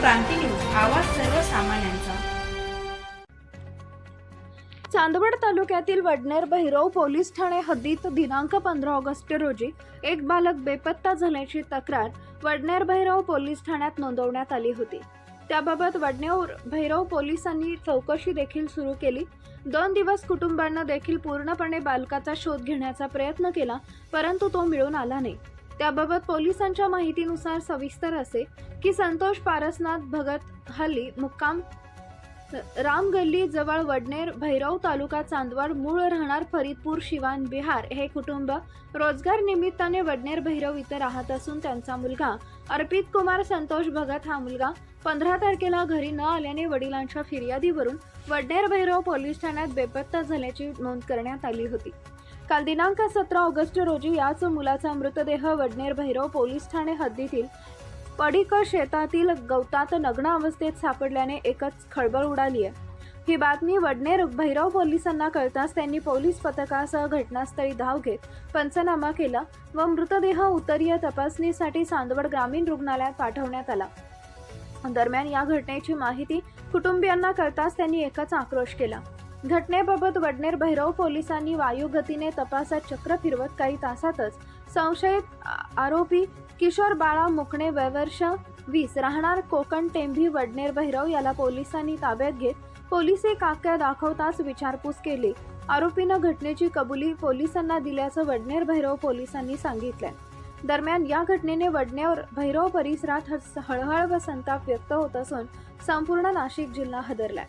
क्रांती news आवाज सर्वसामान्यांचा. चांदवड तालुक्यातील वडनेर भैरव पोलीस ठाणे हद्दीत दिनांक पंधरा ऑगस्ट रोजी एक बालक बेपत्ता झाल्याची तक्रार वडनेर भैरव पोलीस ठाण्यात नोंदवण्यात आली होती. त्याबाबत वडनेर भैरव पोलिसांनी चौकशी देखील सुरू केली. दोन दिवस कुटुंबांना देखील पूर्णपणे बालकाचा शोध घेण्याचा प्रयत्न केला परंतु तो मिळून आला नाही. त्याबाबत पोलिसांच्या माहितीनुसार सविस्तर असे की संतोष पारसनाथ भगत हल्ली मुक्काम रामगल्ली जवळ वडनेर भैरव तालुका चांदवड मूळ राहणार फरीदपूर शिवान बिहार हे कुटुंब रोजगार निमित्ताने वडनेर भैरव इथे राहत असून त्यांचा मुलगा अर्पित कुमार संतोष भगत हा मुलगा पंधरा तारखेला घरी न आल्याने वडिलांच्या फिर्यादीवरून वडनेर भैरव पोलीस ठाण्यात बेपत्ता झाल्याची नोंद करण्यात आली होती. काल दिनांक सतरा ऑगस्ट रोजी याच मुलाचा मृतदेह वडनेर भैरव पोलीस ठाणे हद्दीतील पडिक शेतातील गवतात नग्न अवस्थेत सापडल्याने एकच खळबळ उडाली आहे. ही बातमी वडनेर भैरव पोलिसांना कळताच त्यांनी पोलीस पथकासह घटनास्थळी धाव घेत पंचनामा केला व मृतदेह उत्तरीय तपासणीसाठी चांदवड ग्रामीण रुग्णालयात पाठवण्यात आला. दरम्यान या घटनेची माहिती कुटुंबियांना कळताच त्यांनी एकच आक्रोश केला. घटनेबाबत वडनेर भैरव पोलिसांनी वायुगतीने तपासात चक्र फिरवत काही तासातच संशयित आरोपी किशोर बाळा मुकणे वयवर्ष वीस राहणार कोकण टेंभी वडनेर भैरव याला पोलिसांनी ताब्यात घेत पोलिसी काक्या दाखवताच विचारपूस केली. आरोपीनं घटनेची कबुली पोलिसांना दिल्याचं वडनेर भैरव पोलिसांनी सांगितलंय दरम्यान या घटनेने वडनेर भैरव परिसरात हळहळ व संताप व्यक्त होत असून संपूर्ण नाशिक जिल्हा हदरलाय.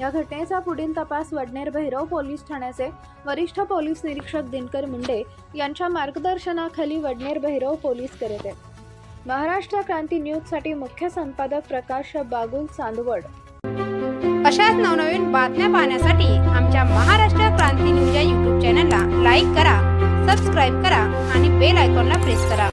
या घटनेचा पुढील तपास वडनेर भैरव पोलीस ठाण्याचे वरिष्ठ पोलीस निरीक्षक दिनकर मुंडे यांच्या मार्गदर्शनाखाली वडनेर भैरव पोलीस करत आहेत. महाराष्ट्र क्रांती न्यूजसाठी मुख्य संपादक प्रकाश बागुल चांदवड. अशाच नवनवीन बातम्या पाहण्यासाठी आमच्या महाराष्ट्र क्रांती न्यूज या यूट्यूब चॅनलला लाईक करा सबस्क्राईब करा आणि बेल आयकॉनला प्रेस करा.